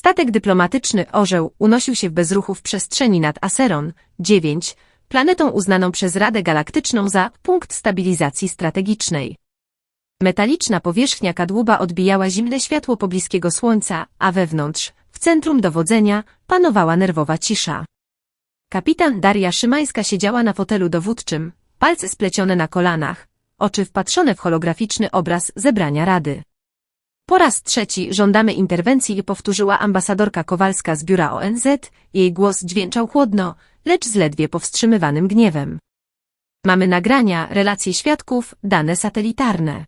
Statek dyplomatyczny Orzeł unosił się w bezruchu w przestrzeni nad Aseron 9, planetą uznaną przez Radę Galaktyczną za punkt stabilizacji strategicznej. Metaliczna powierzchnia kadłuba odbijała zimne światło pobliskiego słońca, a wewnątrz, w centrum dowodzenia, panowała nerwowa cisza. Kapitan Daria Szymańska siedziała na fotelu dowódczym, palce splecione na kolanach, oczy wpatrzone w holograficzny obraz zebrania Rady. Po raz trzeci żądamy interwencji powtórzyła ambasadorka Kowalska z biura ONZ, jej głos dźwięczał chłodno, lecz z ledwie powstrzymywanym gniewem. Mamy nagrania, relacje świadków, dane satelitarne.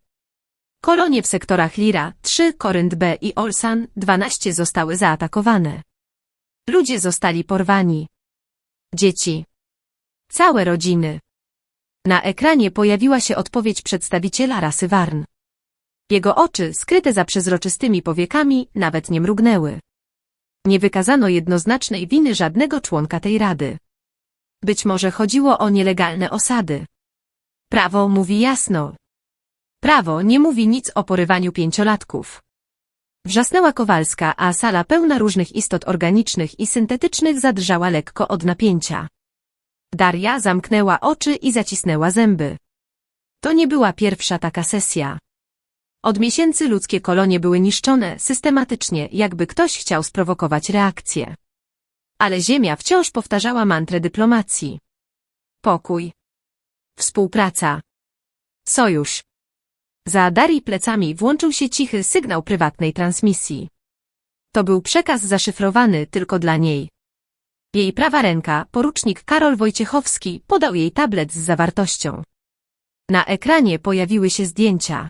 Kolonie w sektorach Lira, 3, Korynt B i Olsan, 12 zostały zaatakowane. Ludzie zostali porwani. Dzieci. Całe rodziny. Na ekranie pojawiła się odpowiedź przedstawiciela rasy Warn. Jego oczy, skryte za przezroczystymi powiekami, nawet nie mrugnęły. Nie wykazano jednoznacznej winy żadnego członka tej rady. Być może chodziło o nielegalne osady. Prawo mówi jasno. Prawo nie mówi nic o porywaniu pięciolatków. Wrzasnęła Kowalska, a sala pełna różnych istot organicznych i syntetycznych zadrżała lekko od napięcia. Daria zamknęła oczy i zacisnęła zęby. To nie była pierwsza taka sesja. Od miesięcy ludzkie kolonie były niszczone systematycznie, jakby ktoś chciał sprowokować reakcję. Ale Ziemia wciąż powtarzała mantrę dyplomacji. Pokój. Współpraca. Sojusz. Za Darii plecami włączył się cichy sygnał prywatnej transmisji. To był przekaz zaszyfrowany tylko dla niej. Jej prawa ręka, porucznik Karol Wojciechowski, podał jej tablet z zawartością. Na ekranie pojawiły się zdjęcia.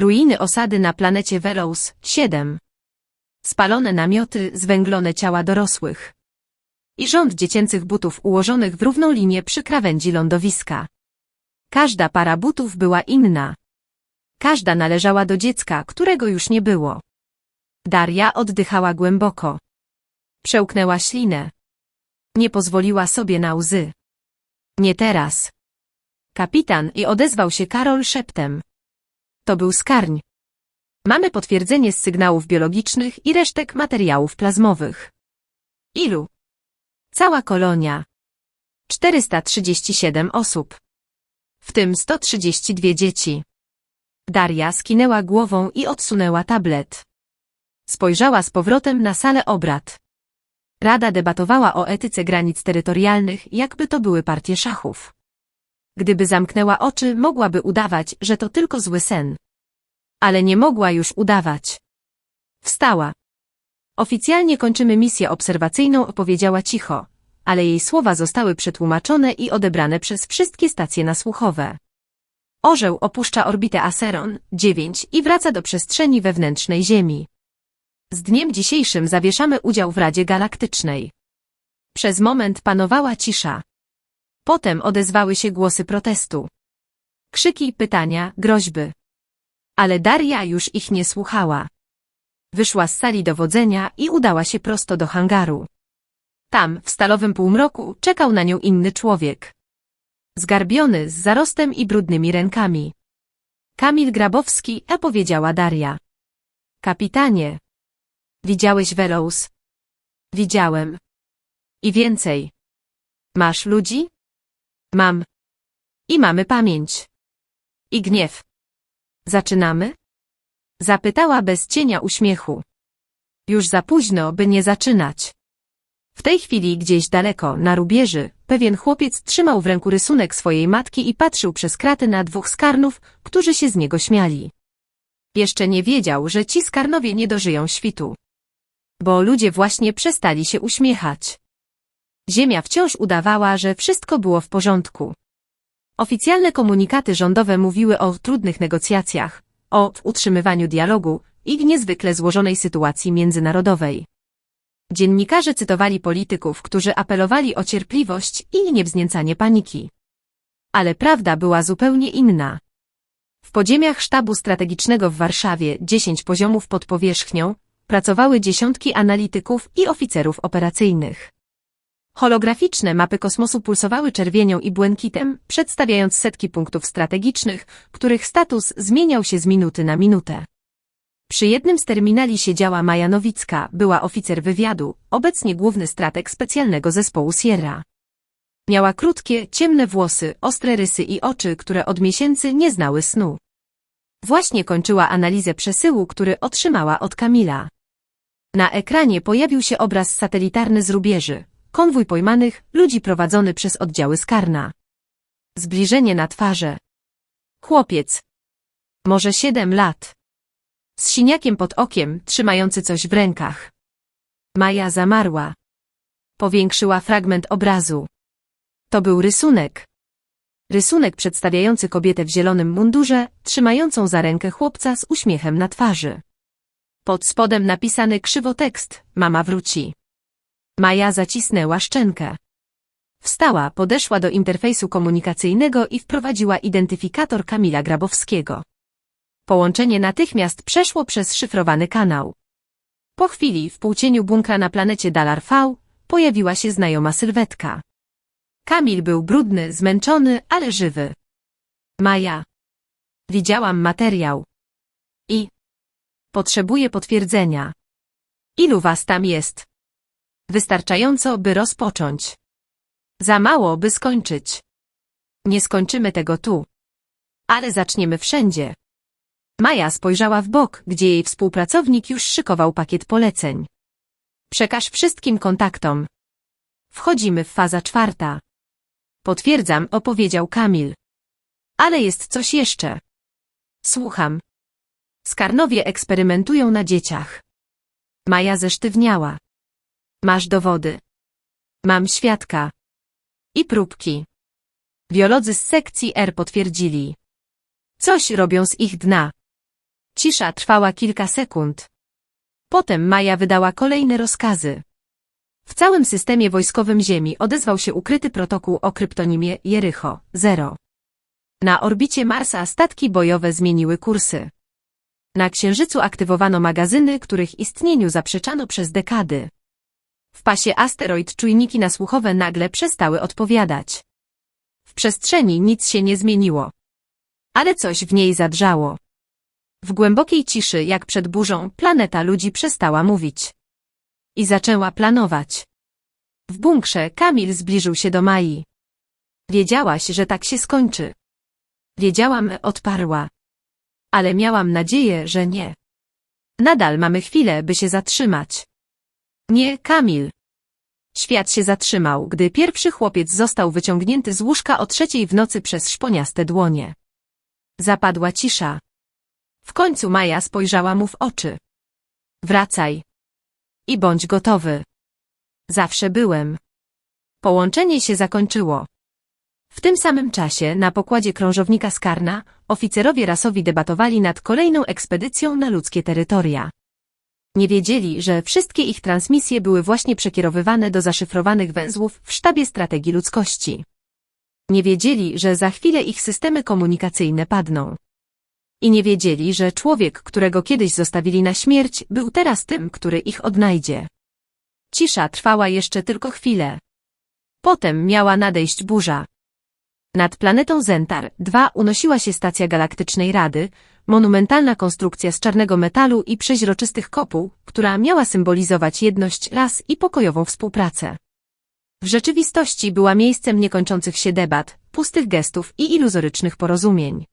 Ruiny osady na planecie Velos 7. Spalone namioty, zwęglone ciała dorosłych. I rząd dziecięcych butów ułożonych w równą linię przy krawędzi lądowiska. Każda para butów była inna. Każda należała do dziecka, którego już nie było. Daria oddychała głęboko. Przełknęła ślinę. Nie pozwoliła sobie na łzy. Nie teraz. Kapitan i odezwał się Karol szeptem. To był skarń. Mamy potwierdzenie z sygnałów biologicznych i resztek materiałów plazmowych. Ilu? Cała kolonia. 437 osób. W tym 132 dzieci. Daria skinęła głową i odsunęła tablet. Spojrzała z powrotem na salę obrad. Rada debatowała o etyce granic terytorialnych, jakby to były partie szachów. Gdyby zamknęła oczy, mogłaby udawać, że to tylko zły sen. Ale nie mogła już udawać. Wstała. Oficjalnie kończymy misję obserwacyjną, opowiedziała cicho, ale jej słowa zostały przetłumaczone i odebrane przez wszystkie stacje nasłuchowe. Orzeł opuszcza orbitę Aseron 9 i wraca do przestrzeni wewnętrznej Ziemi. Z dniem dzisiejszym zawieszamy udział w Radzie Galaktycznej. Przez moment panowała cisza. Potem odezwały się głosy protestu. Krzyki, pytania, groźby. Ale Daria już ich nie słuchała. Wyszła z sali dowodzenia i udała się prosto do hangaru. Tam, w stalowym półmroku, czekał na nią inny człowiek. Zgarbiony, z zarostem i brudnymi rękami. Kamil Grabowski, a powiedziała Daria. Kapitanie. Widziałeś Velos? Widziałem. I więcej. Masz ludzi? Mam. I mamy pamięć. I gniew. Zaczynamy? Zapytała bez cienia uśmiechu. Już za późno, by nie zaczynać. W tej chwili gdzieś daleko, na rubieży, pewien chłopiec trzymał w ręku rysunek swojej matki i patrzył przez kraty na dwóch skarnów, którzy się z niego śmiali. Jeszcze nie wiedział, że ci skarnowie nie dożyją świtu. Bo ludzie właśnie przestali się uśmiechać. Ziemia wciąż udawała, że wszystko było w porządku. Oficjalne komunikaty rządowe mówiły o trudnych negocjacjach, o utrzymywaniu dialogu i niezwykle złożonej sytuacji międzynarodowej. Dziennikarze cytowali polityków, którzy apelowali o cierpliwość i niewzniecanie paniki. Ale prawda była zupełnie inna. W podziemiach sztabu strategicznego w Warszawie, 10 poziomów pod powierzchnią, pracowały dziesiątki analityków i oficerów operacyjnych. Holograficzne mapy kosmosu pulsowały czerwienią i błękitem, przedstawiając setki punktów strategicznych, których status zmieniał się z minuty na minutę. Przy jednym z terminali siedziała Maja Nowicka, była oficer wywiadu, obecnie główny strateg specjalnego zespołu Sierra. Miała krótkie, ciemne włosy, ostre rysy i oczy, które od miesięcy nie znały snu. Właśnie kończyła analizę przesyłu, który otrzymała od Kamila. Na ekranie pojawił się obraz satelitarny z rubieży. Konwój pojmanych, ludzi prowadzony przez oddziały Skarna. Zbliżenie na twarze. Chłopiec. Może siedem lat. Z siniakiem pod okiem, trzymający coś w rękach. Maja zamarła. Powiększyła fragment obrazu. To był rysunek. Rysunek przedstawiający kobietę w zielonym mundurze, trzymającą za rękę chłopca z uśmiechem na twarzy. Pod spodem napisany krzywo tekst, mama wróci. Maja zacisnęła szczękę. Wstała, podeszła do interfejsu komunikacyjnego i wprowadziła identyfikator Kamila Grabowskiego. Połączenie natychmiast przeszło przez szyfrowany kanał. Po chwili w półcieniu bunkra na planecie Dalar V pojawiła się znajoma sylwetka. Kamil był brudny, zmęczony, ale żywy. Maja. Widziałam materiał. I. Potrzebuję potwierdzenia. Ilu was tam jest? Wystarczająco, by rozpocząć. Za mało, by skończyć. Nie skończymy tego tu. Ale zaczniemy wszędzie. Maja spojrzała w bok, gdzie jej współpracownik już szykował pakiet poleceń. Przekaż wszystkim kontaktom. Wchodzimy w faza czwarta. Potwierdzam, opowiedział Kamil. Ale jest coś jeszcze. Słucham. Skarnowie eksperymentują na dzieciach. Maja zesztywniała. Masz dowody. Mam świadka. I próbki. Biolodzy z sekcji R potwierdzili. Coś robią z ich dna. Cisza trwała kilka sekund. Potem Maja wydała kolejne rozkazy. W całym systemie wojskowym Ziemi odezwał się ukryty protokół o kryptonimie Jericho 0. Na orbicie Marsa statki bojowe zmieniły kursy. Na Księżycu aktywowano magazyny, których istnieniu zaprzeczano przez dekady. W pasie asteroid czujniki nasłuchowe nagle przestały odpowiadać. W przestrzeni nic się nie zmieniło. Ale coś w niej zadrżało. W głębokiej ciszy, jak przed burzą, planeta ludzi przestała mówić. I zaczęła planować. W bunkrze Kamil zbliżył się do Mai. Wiedziałaś, że tak się skończy. Wiedziałam, odparła. Ale miałam nadzieję, że nie. Nadal mamy chwilę, by się zatrzymać. Nie, Kamil. Świat się zatrzymał, gdy pierwszy chłopiec został wyciągnięty z łóżka o trzeciej w nocy przez szponiaste dłonie. Zapadła cisza. W końcu Maja spojrzała mu w oczy. Wracaj. I bądź gotowy. Zawsze byłem. Połączenie się zakończyło. W tym samym czasie na pokładzie krążownika Skarna oficerowie rasowi debatowali nad kolejną ekspedycją na ludzkie terytoria. Nie wiedzieli, że wszystkie ich transmisje były właśnie przekierowywane do zaszyfrowanych węzłów w sztabie strategii ludzkości. Nie wiedzieli, że za chwilę ich systemy komunikacyjne padną. I nie wiedzieli, że człowiek, którego kiedyś zostawili na śmierć, był teraz tym, który ich odnajdzie. Cisza trwała jeszcze tylko chwilę. Potem miała nadejść burza. Nad planetą Zentar 2 unosiła się stacja galaktycznej Rady, monumentalna konstrukcja z czarnego metalu i przeźroczystych kopuł, która miała symbolizować jedność ras i pokojową współpracę. W rzeczywistości była miejscem niekończących się debat, pustych gestów i iluzorycznych porozumień.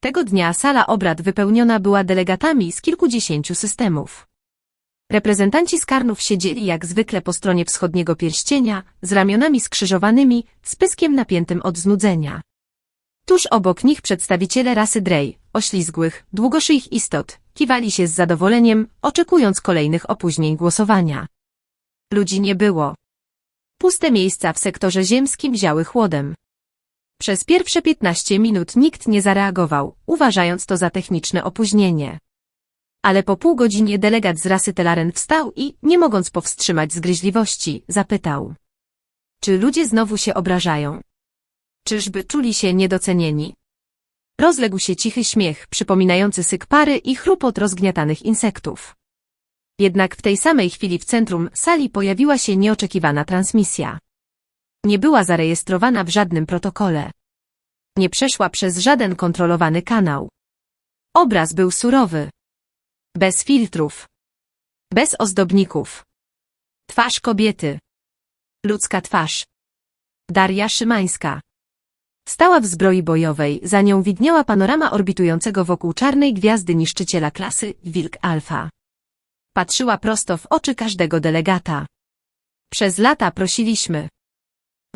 Tego dnia sala obrad wypełniona była delegatami z kilkudziesięciu systemów. Reprezentanci skarnów siedzieli jak zwykle po stronie wschodniego pierścienia, z ramionami skrzyżowanymi, z pyskiem napiętym od znudzenia. Tuż obok nich przedstawiciele rasy Drej, oślizgłych, długoszyich istot, kiwali się z zadowoleniem, oczekując kolejnych opóźnień głosowania. Ludzi nie było. Puste miejsca w sektorze ziemskim wzięły chłodem. Przez pierwsze 15 minut nikt nie zareagował, uważając to za techniczne opóźnienie. Ale po pół godzinie delegat z rasy Telaren wstał i, nie mogąc powstrzymać zgryźliwości, zapytał. Czy ludzie znowu się obrażają? Czyżby czuli się niedocenieni? Rozległ się cichy śmiech, przypominający syk pary i chrupot rozgniatanych insektów. Jednak w tej samej chwili w centrum sali pojawiła się nieoczekiwana transmisja. Nie była zarejestrowana w żadnym protokole. Nie przeszła przez żaden kontrolowany kanał. Obraz był surowy. Bez filtrów. Bez ozdobników. Twarz kobiety. Ludzka twarz. Daria Szymańska. Stała w zbroi bojowej, za nią widniała panorama orbitującego wokół czarnej gwiazdy niszczyciela klasy, Wilk Alfa. Patrzyła prosto w oczy każdego delegata. Przez lata prosiliśmy.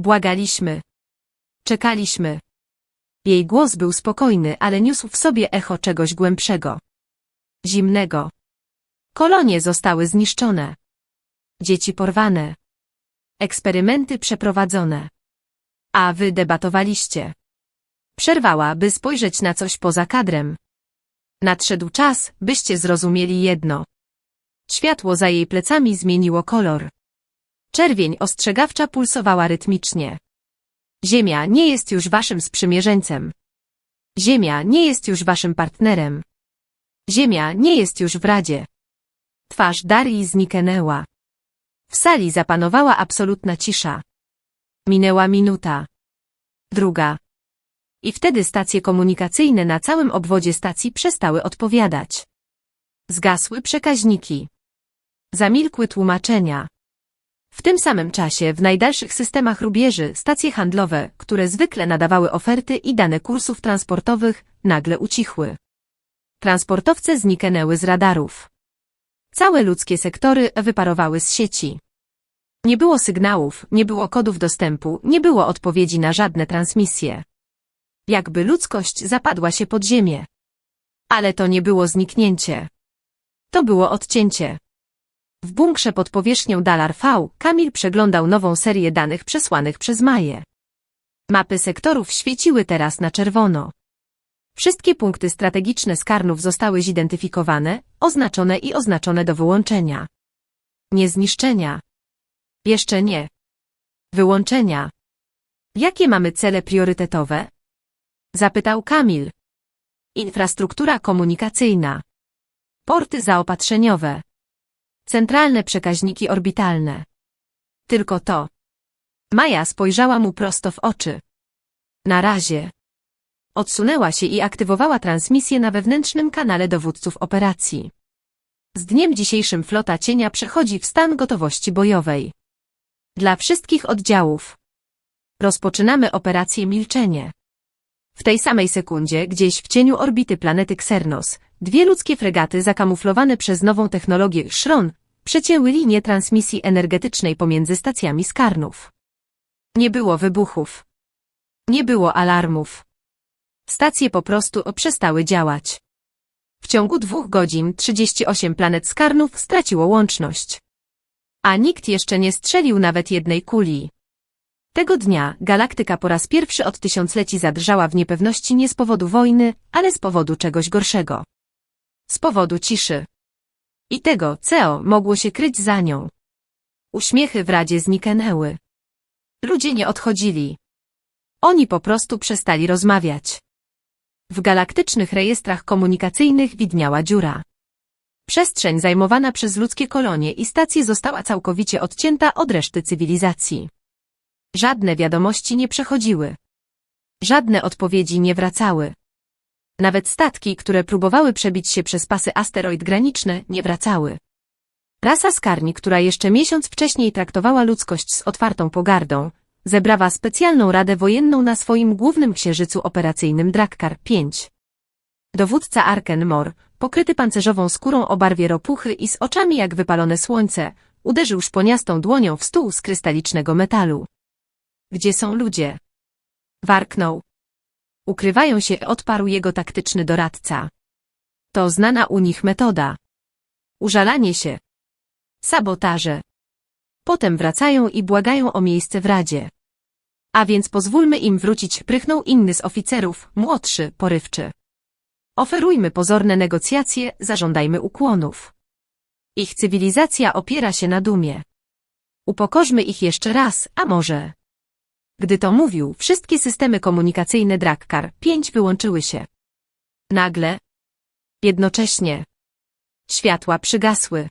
Błagaliśmy. Czekaliśmy. Jej głos był spokojny, ale niósł w sobie echo czegoś głębszego. Zimnego. Kolonie zostały zniszczone. Dzieci porwane. Eksperymenty przeprowadzone. A wy debatowaliście. Przerwała, by spojrzeć na coś poza kadrem. Nadszedł czas, byście zrozumieli jedno. Światło za jej plecami zmieniło kolor. Czerwień ostrzegawcza pulsowała rytmicznie. Ziemia nie jest już waszym sprzymierzeńcem. Ziemia nie jest już waszym partnerem. Ziemia nie jest już w radzie. Twarz Darii zniknęła. W sali zapanowała absolutna cisza. Minęła minuta. Druga. I wtedy stacje komunikacyjne na całym obwodzie stacji przestały odpowiadać. Zgasły przekaźniki. Zamilkły tłumaczenia. W tym samym czasie w najdalszych systemach rubieży stacje handlowe, które zwykle nadawały oferty i dane kursów transportowych, nagle ucichły. Transportowce zniknęły z radarów. Całe ludzkie sektory wyparowały z sieci. Nie było sygnałów, nie było kodów dostępu, nie było odpowiedzi na żadne transmisje. Jakby ludzkość zapadła się pod ziemię. Ale to nie było zniknięcie. To było odcięcie. W bunkrze pod powierzchnią Dalar V Kamil przeglądał nową serię danych przesłanych przez Maję. Mapy sektorów świeciły teraz na czerwono. Wszystkie punkty strategiczne skarnów zostały zidentyfikowane, oznaczone i oznaczone do wyłączenia. Nie zniszczenia. Jeszcze nie. Wyłączenia. Jakie mamy cele priorytetowe? Zapytał Kamil. Infrastruktura komunikacyjna. Porty zaopatrzeniowe. Centralne przekaźniki orbitalne. Tylko to. Maja spojrzała mu prosto w oczy. Na razie. Odsunęła się i aktywowała transmisję na wewnętrznym kanale dowódców operacji. Z dniem dzisiejszym flota cienia przechodzi w stan gotowości bojowej. Dla wszystkich oddziałów. Rozpoczynamy operację Milczenie. W tej samej sekundzie, gdzieś w cieniu orbity planety Xernos, dwie ludzkie fregaty zakamuflowane przez nową technologię Szron przecięły linię transmisji energetycznej pomiędzy stacjami Skarnów. Nie było wybuchów. Nie było alarmów. Stacje po prostu przestały działać. W ciągu dwóch godzin 38 planet Skarnów straciło łączność. A nikt jeszcze nie strzelił nawet jednej kuli. Tego dnia galaktyka po raz pierwszy od tysiącleci zadrżała w niepewności nie z powodu wojny, ale z powodu czegoś gorszego. Z powodu ciszy. I tego, co mogło się kryć za nią. Uśmiechy w radzie zniknęły. Ludzie nie odchodzili. Oni po prostu przestali rozmawiać. W galaktycznych rejestrach komunikacyjnych widniała dziura. Przestrzeń zajmowana przez ludzkie kolonie i stacje została całkowicie odcięta od reszty cywilizacji. Żadne wiadomości nie przechodziły. Żadne odpowiedzi nie wracały. Nawet statki, które próbowały przebić się przez pasy asteroid graniczne, nie wracały. Rasa Skarni, która jeszcze miesiąc wcześniej traktowała ludzkość z otwartą pogardą, zebrała specjalną radę wojenną na swoim głównym księżycu operacyjnym Drakkar 5. Dowódca Arken Mor, pokryty pancerzową skórą o barwie ropuchy i z oczami jak wypalone słońce, uderzył szponiastą dłonią w stół z krystalicznego metalu. Gdzie są ludzie? Warknął. Ukrywają się, odparł jego taktyczny doradca. To znana u nich metoda. Użalanie się. Sabotaże. Potem wracają i błagają o miejsce w radzie. A więc pozwólmy im wrócić, prychnął inny z oficerów, młodszy, porywczy. Oferujmy pozorne negocjacje, zażądajmy ukłonów. Ich cywilizacja opiera się na dumie. Upokorzmy ich jeszcze raz, a może... Gdy to mówił, wszystkie systemy komunikacyjne Drakkar 5 wyłączyły się. Nagle. Jednocześnie. Światła przygasły.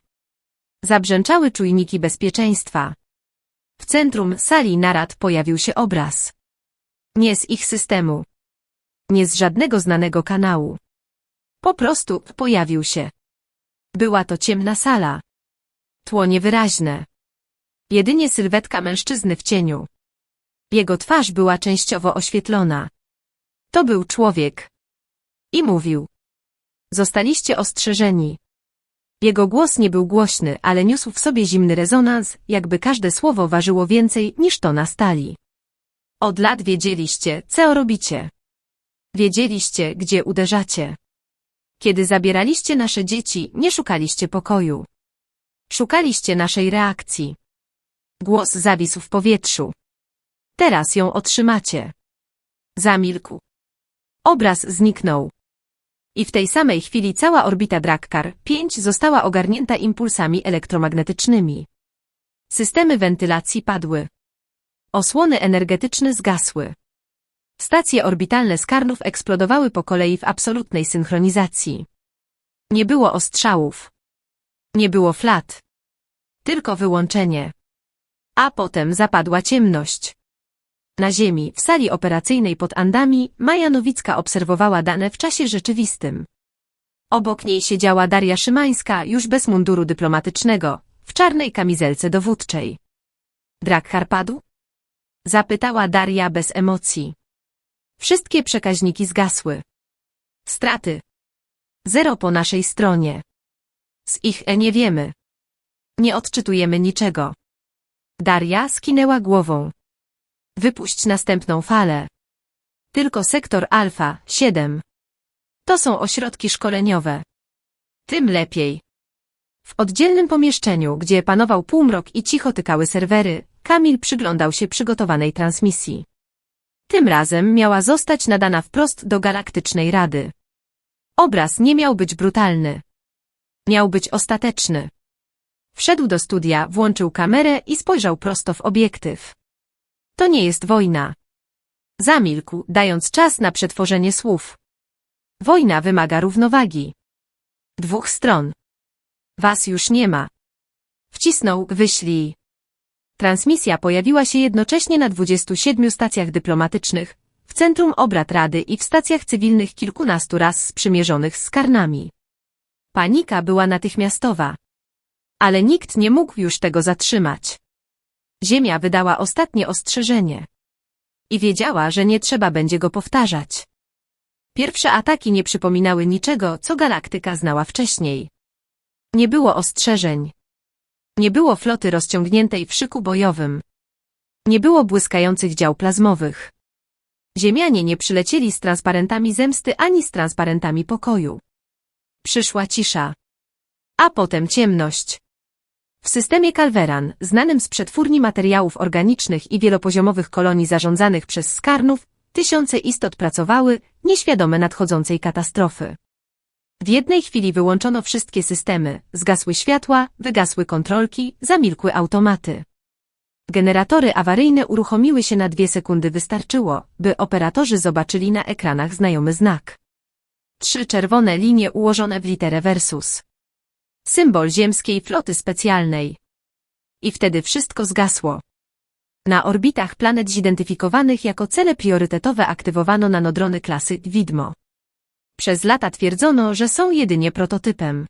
Zabrzęczały czujniki bezpieczeństwa. W centrum sali narad pojawił się obraz. Nie z ich systemu. Nie z żadnego znanego kanału. Po prostu pojawił się. Była to ciemna sala. Tło niewyraźne. Jedynie sylwetka mężczyzny w cieniu. Jego twarz była częściowo oświetlona. To był człowiek. I mówił. Zostaliście ostrzeżeni. Jego głos nie był głośny, ale niósł w sobie zimny rezonans, jakby każde słowo ważyło więcej niż to na stali. Od lat wiedzieliście, co robicie. Wiedzieliście, gdzie uderzacie. Kiedy zabieraliście nasze dzieci, nie szukaliście pokoju. Szukaliście naszej reakcji. Głos zawisł w powietrzu. Teraz ją otrzymacie. Zamilkł. Obraz zniknął. I w tej samej chwili cała orbita Drakkar 5 została ogarnięta impulsami elektromagnetycznymi. Systemy wentylacji padły. Osłony energetyczne zgasły. Stacje orbitalne skarnów eksplodowały po kolei w absolutnej synchronizacji. Nie było ostrzałów. Nie było flat. Tylko wyłączenie. A potem zapadła ciemność. Na ziemi, w sali operacyjnej pod Andami, Maja Nowicka obserwowała dane w czasie rzeczywistym. Obok niej siedziała Daria Szymańska, już bez munduru dyplomatycznego, w czarnej kamizelce dowódczej. Drakkar padł? Zapytała Daria bez emocji. Wszystkie przekaźniki zgasły. Straty. Zero po naszej stronie. Z ich E nie wiemy. Nie odczytujemy niczego. Daria skinęła głową. Wypuść następną falę. Tylko sektor alfa 7. To są ośrodki szkoleniowe. Tym lepiej. W oddzielnym pomieszczeniu, gdzie panował półmrok i cicho tykały serwery, Kamil przyglądał się przygotowanej transmisji. Tym razem miała zostać nadana wprost do Galaktycznej Rady. Obraz nie miał być brutalny. Miał być ostateczny. Wszedł do studia, włączył kamerę i spojrzał prosto w obiektyw. To nie jest wojna. Zamilkł, dając czas na przetworzenie słów. Wojna wymaga równowagi. Dwóch stron. Was już nie ma. Wcisnął, wyślij. Transmisja pojawiła się jednocześnie na 27 stacjach dyplomatycznych, w centrum obrad Rady i w stacjach cywilnych kilkunastu raz sprzymierzonych z karnami. Panika była natychmiastowa. Ale nikt nie mógł już tego zatrzymać. Ziemia wydała ostatnie ostrzeżenie. I wiedziała, że nie trzeba będzie go powtarzać. Pierwsze ataki nie przypominały niczego, co galaktyka znała wcześniej. Nie było ostrzeżeń. Nie było floty rozciągniętej w szyku bojowym. Nie było błyskających dział plazmowych. Ziemianie nie przylecieli z transparentami zemsty ani z transparentami pokoju. Przyszła cisza. A potem ciemność. W systemie Calveran, znanym z przetwórni materiałów organicznych i wielopoziomowych kolonii zarządzanych przez skarnów, tysiące istot pracowały, nieświadome nadchodzącej katastrofy. W jednej chwili wyłączono wszystkie systemy, zgasły światła, wygasły kontrolki, zamilkły automaty. Generatory awaryjne uruchomiły się na dwie sekundy wystarczyło, by operatorzy zobaczyli na ekranach znajomy znak. Trzy czerwone linie ułożone w literę versus. Symbol ziemskiej floty specjalnej. I wtedy wszystko zgasło. Na orbitach planet zidentyfikowanych jako cele priorytetowe aktywowano nanodrony klasy Widmo. Przez lata twierdzono, że są jedynie prototypem.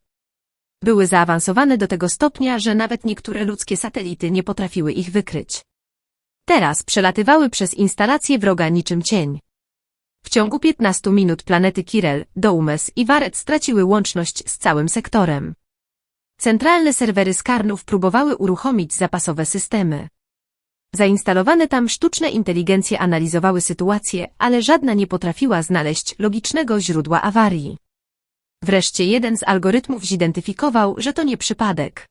Były zaawansowane do tego stopnia, że nawet niektóre ludzkie satelity nie potrafiły ich wykryć. Teraz przelatywały przez instalację wroga niczym cień. W ciągu 15 minut planety Kirel, Doumes i Waret straciły łączność z całym sektorem. Centralne serwery skarnów próbowały uruchomić zapasowe systemy. Zainstalowane tam sztuczne inteligencje analizowały sytuację, ale żadna nie potrafiła znaleźć logicznego źródła awarii. Wreszcie jeden z algorytmów zidentyfikował, że to nie przypadek.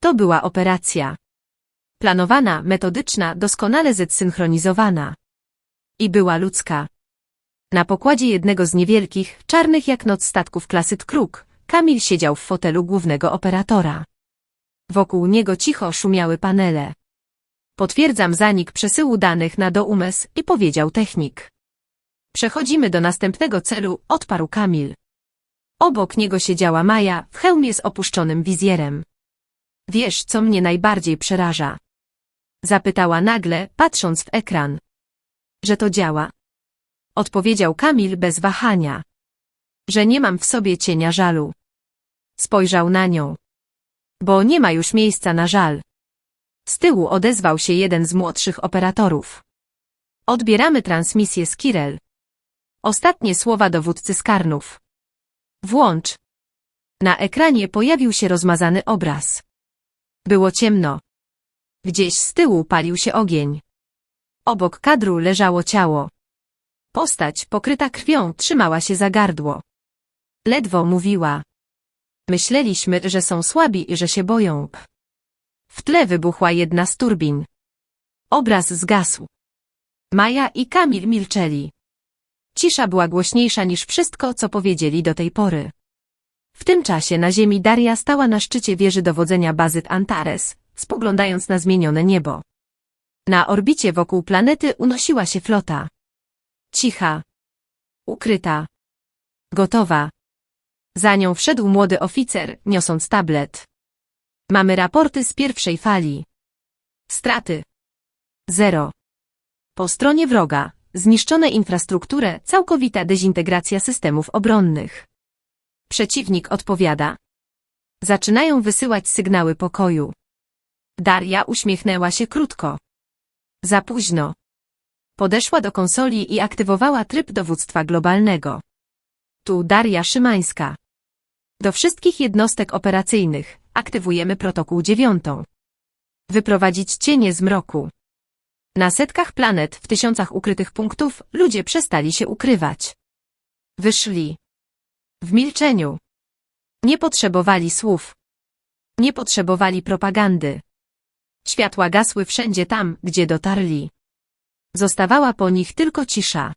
To była operacja. Planowana, metodyczna, doskonale zesynchronizowana. I była ludzka. Na pokładzie jednego z niewielkich, czarnych jak noc statków klasy Kruk, Kamil siedział w fotelu głównego operatora. Wokół niego cicho szumiały panele. Potwierdzam zanik przesyłu danych na Doumes i powiedział technik. Przechodzimy do następnego celu, odparł Kamil. Obok niego siedziała Maja, w hełmie z opuszczonym wizjerem. Wiesz, co mnie najbardziej przeraża? Zapytała nagle, patrząc w ekran. Że to działa. Odpowiedział Kamil bez wahania. Że nie mam w sobie cienia żalu. Spojrzał na nią. Bo nie ma już miejsca na żal. Z tyłu odezwał się jeden z młodszych operatorów. Odbieramy transmisję z Kirel. Ostatnie słowa dowódcy Skarnów. Włącz. Na ekranie pojawił się rozmazany obraz. Było ciemno. Gdzieś z tyłu palił się ogień. Obok kadru leżało ciało. Postać pokryta krwią trzymała się za gardło. Ledwo mówiła. Myśleliśmy, że są słabi i że się boją. W tle wybuchła jedna z turbin. Obraz zgasł. Maja i Kamil milczeli. Cisza była głośniejsza niż wszystko, co powiedzieli do tej pory. W tym czasie na ziemi Daria stała na szczycie wieży dowodzenia bazy Antares, spoglądając na zmienione niebo. Na orbicie wokół planety unosiła się flota. Cicha. Ukryta. Gotowa. Za nią wszedł młody oficer, niosąc tablet. Mamy raporty z pierwszej fali. Straty. Zero. Po stronie wroga, zniszczone infrastrukturę, całkowita dezintegracja systemów obronnych. Przeciwnik odpowiada. Zaczynają wysyłać sygnały pokoju. Daria uśmiechnęła się krótko. Za późno. Podeszła do konsoli i aktywowała tryb dowództwa globalnego. Tu Daria Szymańska. Do wszystkich jednostek operacyjnych aktywujemy protokół dziewiątą. Wyprowadzić cienie z mroku. Na setkach planet, w tysiącach ukrytych punktów, ludzie przestali się ukrywać. Wyszli. W milczeniu. Nie potrzebowali słów. Nie potrzebowali propagandy. Światła gasły wszędzie tam, gdzie dotarli. Zostawała po nich tylko cisza.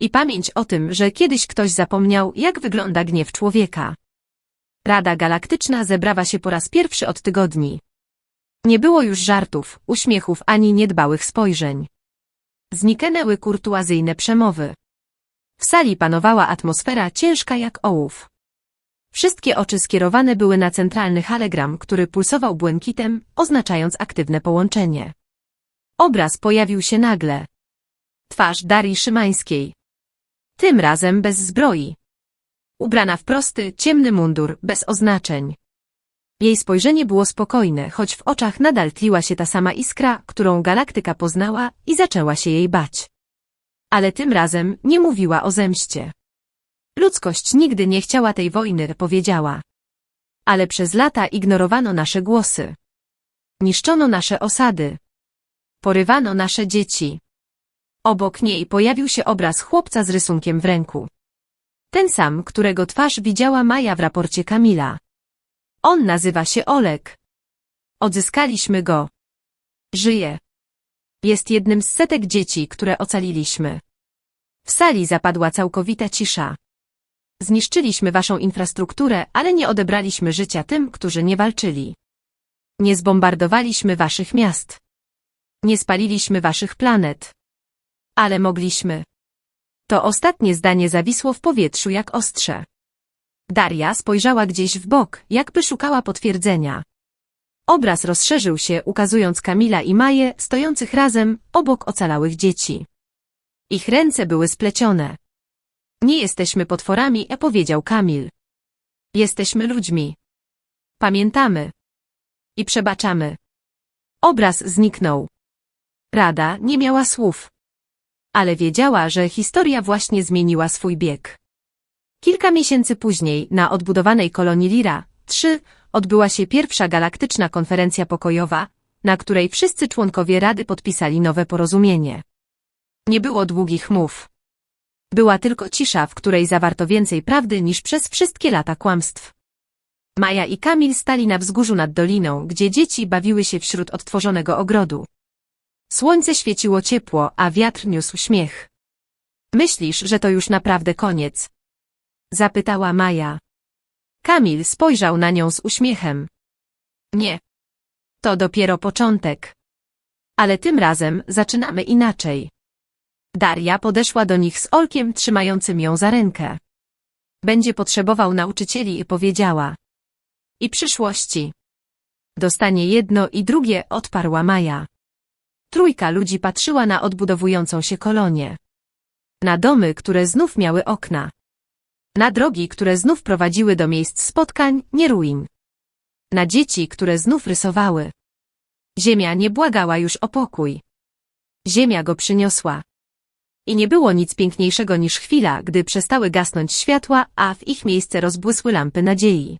I pamięć o tym, że kiedyś ktoś zapomniał, jak wygląda gniew człowieka. Rada Galaktyczna zebrała się po raz pierwszy od tygodni. Nie było już żartów, uśmiechów ani niedbałych spojrzeń. Zniknęły kurtuazyjne przemowy. W sali panowała atmosfera ciężka jak ołów. Wszystkie oczy skierowane były na centralny halegram, który pulsował błękitem, oznaczając aktywne połączenie. Obraz pojawił się nagle. Twarz Darii Szymańskiej. Tym razem bez zbroi. Ubrana w prosty, ciemny mundur, bez oznaczeń. Jej spojrzenie było spokojne, choć w oczach nadal tliła się ta sama iskra, którą galaktyka poznała i zaczęła się jej bać. Ale tym razem nie mówiła o zemście. Ludzkość nigdy nie chciała tej wojny, powiedziała. Ale przez lata ignorowano nasze głosy. Niszczono nasze osady. Porywano nasze dzieci. Obok niej pojawił się obraz chłopca z rysunkiem w ręku. Ten sam, którego twarz widziała Maja w raporcie Kamila. On nazywa się Olek. Odzyskaliśmy go. Żyje. Jest jednym z setek dzieci, które ocaliliśmy. W sali zapadła całkowita cisza. Zniszczyliśmy waszą infrastrukturę, ale nie odebraliśmy życia tym, którzy nie walczyli. Nie zbombardowaliśmy waszych miast. Nie spaliliśmy waszych planet. Ale mogliśmy. To ostatnie zdanie zawisło w powietrzu jak ostrze. Daria spojrzała gdzieś w bok, jakby szukała potwierdzenia. Obraz rozszerzył się, ukazując Kamila i Maję, stojących razem, obok ocalałych dzieci. Ich ręce były splecione. Nie jesteśmy potworami, powiedział Kamil. Jesteśmy ludźmi. Pamiętamy. I przebaczamy. Obraz zniknął. Rada nie miała słów. Ale wiedziała, że historia właśnie zmieniła swój bieg. Kilka miesięcy później, na odbudowanej kolonii Lira, 3, odbyła się pierwsza galaktyczna konferencja pokojowa, na której wszyscy członkowie Rady podpisali nowe porozumienie. Nie było długich mów. Była tylko cisza, w której zawarto więcej prawdy niż przez wszystkie lata kłamstw. Maja i Kamil stali na wzgórzu nad doliną, gdzie dzieci bawiły się wśród odtworzonego ogrodu. Słońce świeciło ciepło, a wiatr niósł śmiech. Myślisz, że to już naprawdę koniec? Zapytała Maja. Kamil spojrzał na nią z uśmiechem. Nie. To dopiero początek. Ale tym razem zaczynamy inaczej. Daria podeszła do nich z Olkiem trzymającym ją za rękę. Będzie potrzebował nauczycieli i powiedziała. I przyszłości. Dostanie jedno i drugie, odparła Maja. Trójka ludzi patrzyła na odbudowującą się kolonię. Na domy, które znów miały okna. Na drogi, które znów prowadziły do miejsc spotkań, nie ruin. Na dzieci, które znów rysowały. Ziemia nie błagała już o pokój. Ziemia go przyniosła. I nie było nic piękniejszego niż chwila, gdy przestały gasnąć światła, a w ich miejsce rozbłysły lampy nadziei.